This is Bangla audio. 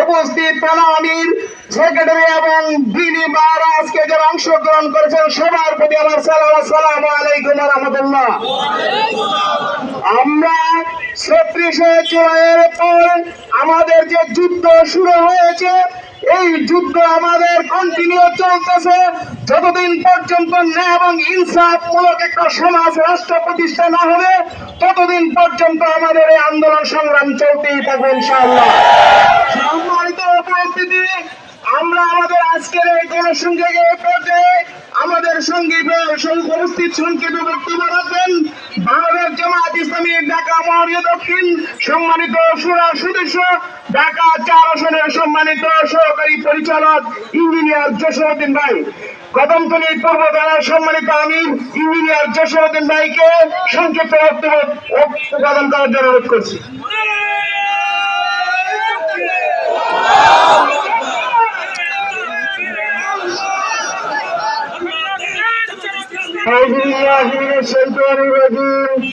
উপস্থিত আমির সেক্রেটারি এবং দিনী আজকে যারা অংশগ্রহণ করেছেন, সবার প্রতি আমার সালাম, আসসালামু আলাইকুম রহমতুল্লাহ আমরা ছত্রিশে জুলাইয়ের পর আমাদের যে যুদ্ধ শুরু হয়েছে, এই যুদ্ধ আমাদের কন্টিনিউ চলতেছে। যতদিন পর্যন্ত ন্যায় এবং ইনসাফ মূলক একটা সমাজ, রাষ্ট্র প্রতিষ্ঠা না হবে, ততদিন পর্যন্ত আমাদের এই আন্দোলন সংগ্রাম চলতেই থাকবে ইনশাআল্লাহ। আমরা আমাদের আজকের এই আমাদের সঙ্গে উপস্থিত সংক্ষেপে বক্তব্য রাখবেন। জামাত ইসলামী ঢাকা দক্ষিণ সম্মানিত সুরা সদস্য, ঢাকা চার আসনের সম্মানিত সহকারী পরিচালক ইঞ্জিনিয়ার জসীমউদ্দিন ভাই। কদমতলী পূর্ব থানার সম্মানিত আমির ইঞ্জিনিয়ার জসীমউদ্দিন ভাইকে সংক্ষিপ্ত বক্তব্য প্রদান করার জন্য অনুরোধ করছি। Euzubillahimineşşeytanirracim.